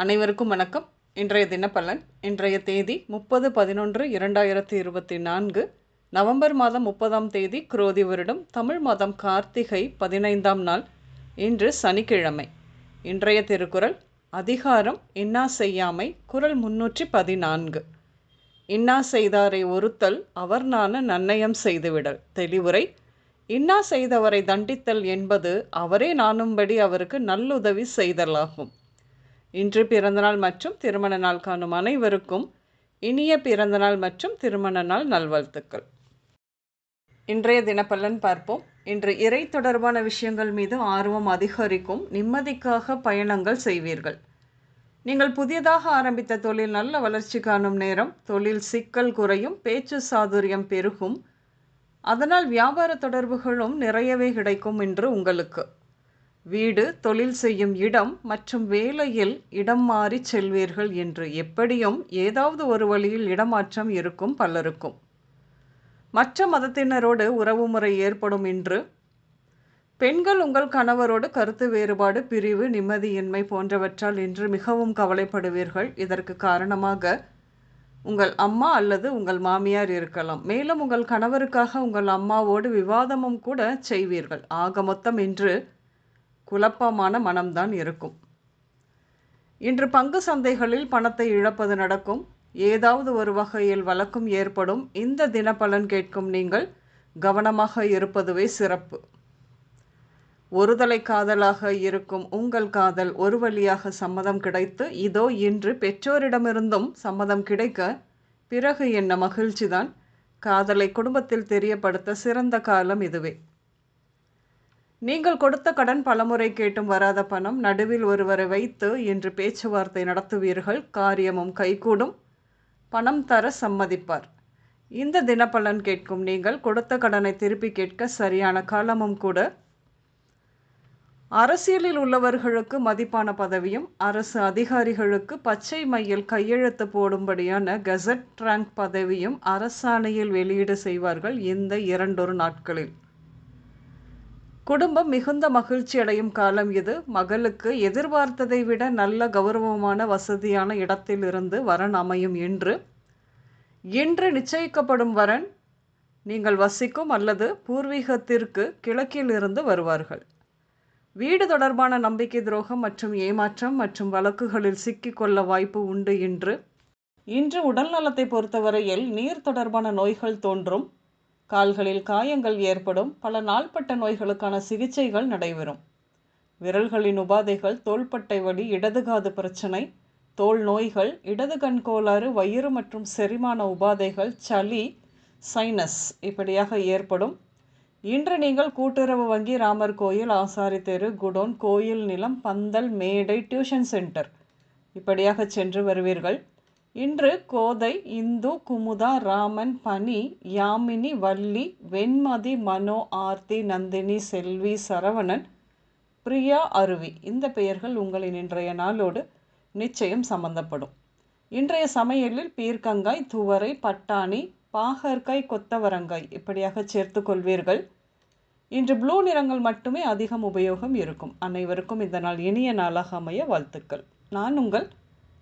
அனைவருக்கும் வணக்கம். இன்றைய தினப்பலன் இன்றைய தேதி முப்பது பதினொன்று இரண்டாயிரத்தி இருபத்தி நான்கு நவம்பர் மாதம் முப்பதாம் தேதி குரோதி வருடம் தமிழ் மாதம் கார்த்திகை பதினைந்தாம் நாள் இன்று சனிக்கிழமை. இன்றைய திருக்குறள் அதிகாரம் இன்னா செய்யாமை குறள் முன்னூற்றி பதினான்கு. இன்னா செய்தாரை ஒருத்தல் அவர் நான் நன்னயம் செய்துவிடல். தெளிவுரை இன்னா செய்தவரை தண்டித்தல் என்பது அவரே நாணும்படி அவருக்கு நல்லுதவி செய்தலாகும். இன்று பிறந்தநாள் மற்றும் திருமண நாள் காணும் அனைவருக்கும் இனிய பிறந்தநாள் மற்றும் திருமண நாள் நல்வாழ்த்துக்கள். இன்றைய தினப்பலன் பார்ப்போம். இன்று இறை தொடர்பான விஷயங்கள் மீது ஆர்வம் அதிகரிக்கும் நிம்மதிக்காக பயணங்கள் செய்வீர்கள். நீங்கள் புதியதாக ஆரம்பித்த தொழில் நல்ல வளர்ச்சி காணும் நேரம் தொழில் சிக்கல் குறையும் பேச்சு சாதுரியம் பெருகும். அதனால் வியாபார தொடர்புகளும் நிறையவே கிடைக்கும் என்று உங்களுக்கு. வீடு தொழில் செய்யும் இடம் மற்றும் வேலையில் இடம் மாறி செல்வீர்கள் என்று எப்படியும் ஏதாவது ஒரு வழியில் இடமாற்றம் இருக்கும் பலருக்கும். மற்ற மதத்தினரோடு உறவுமுறை ஏற்படும் இன்று பெண்கள் உங்கள் கணவரோடு கருத்து வேறுபாடு பிரிவு நிம்மதியின்மை போன்றவற்றால் இன்று மிகவும் கவலைப்படுவீர்கள். இதற்கு காரணமாக உங்கள் அம்மா அல்லது உங்கள் மாமியார் இருக்கலாம். மேலும் உங்கள் கணவருக்காக உங்கள் அம்மாவோடு விவாதமும் கூட செய்வீர்கள். ஆக மொத்தம் இன்று குழப்பமான மனம்தான் இருக்கும். இன்று பங்கு சந்தைகளில் பணத்தை இழப்பது நடக்கும். ஏதாவது ஒரு வகையில் வழக்கும் ஏற்படும். இந்த தினப்பலன் கேட்கும் நீங்கள் கவனமாக இருப்பதுவே சிறப்பு. ஒருதலை காதலாக இருக்கும் உங்கள் காதல் ஒரு வழியாக சம்மதம் கிடைத்து இதோ இன்று பெற்றோரிடமிருந்தும் சம்மதம் கிடைக்க பிறகு என்ன மகிழ்ச்சிதான். காதலை குடும்பத்தில் தெரியப்படுத்த சிறந்த காலம் இதுவே. நீங்கள் கொடுத்த கடன் பலமுறை கேட்டும் வராத பணம் நடுவில் ஒருவரை வைத்து இன்று பேச்சுவார்த்தை நடத்துவீர்கள் காரியமும் கைகூடும். பணம் தர சம்மதிப்பார். இந்த தினப்பலன் கேட்கும் நீங்கள் கொடுத்த கடனை திருப்பி கேட்க சரியான காலமும் கூட. அரசியலில் உள்ளவர்களுக்கு மதிப்பான பதவியும் அரசு அதிகாரிகளுக்கு பச்சை மையில் கையெழுத்து போடும்படியான கெசட் ரேங்க் பதவியும் அரசாணையில் வெளியீடு செய்வார்கள் இந்த இரண்டொரு நாட்களில். குடும்பம் மிகுந்த மகிழ்ச்சி அடையும் காலம் இது. மகளுக்கு எதிர்பார்த்ததை விட நல்ல கௌரவமான வசதியான இடத்தில் இருந்து வரன் அமையும் என்று இன்று நிச்சயிக்கப்படும் வரன் நீங்கள் வசிக்கும் அல்லது பூர்வீகத்திற்கு கிழக்கில் இருந்து வருவார்கள். வீடு தொடர்பான நம்பிக்கை துரோகம் மற்றும் ஏமாற்றம் மற்றும் வழக்குகளில் சிக்கிக்கொள்ள வாய்ப்பு உண்டு இன்று. இன்று உடல் நலத்தை பொறுத்தவரையில் நீர் தொடர்பான நோய்கள் தோன்றும். கால்களில் காயங்கள் ஏற்படும் பல நாள்பட்ட நோய்களுக்கான சிகிச்சைகள் நடைபெறும். விரல்களின் உபாதைகள் தோள்பட்டை வலி இடதுகாது பிரச்சனை தோல் நோய்கள் இடது கண் கோளாறு வயிறு மற்றும் செரிமான உபாதைகள் சளி சைனஸ் இப்படியாக ஏற்படும். இன்று நீங்கள் கூட்டுறவு வங்கி ராமர் கோயில் ஆசாரி தெரு குடோன் கோயில் நிலம் பந்தல் மேடை டியூஷன் சென்டர் இப்படியாக சென்று வருவீர்கள். இன்று கோதை இந்து குமுதா ராமன் பனி யாமினி வள்ளி வெண்மதி மனோ ஆர்த்தி நந்தினி செல்வி சரவணன் பிரியா அருவி இந்த பெயர்கள் உங்களின் இன்றைய நாளோடு நிச்சயம் சம்பந்தப்படும். இன்றைய சமையலில் பீர்க்கங்காய் துவரை பட்டாணி பாகற்காய் கொத்தவரங்காய் இப்படியாக சேர்த்து கொள்வீர்கள். இன்று ப்ளூ நிறங்கள் மட்டுமே அதிகம் உபயோகம் இருக்கும். அனைவருக்கும் இந்த நாள் இனிய நாளாக அமைய வாழ்த்துக்கள். நான் உங்கள்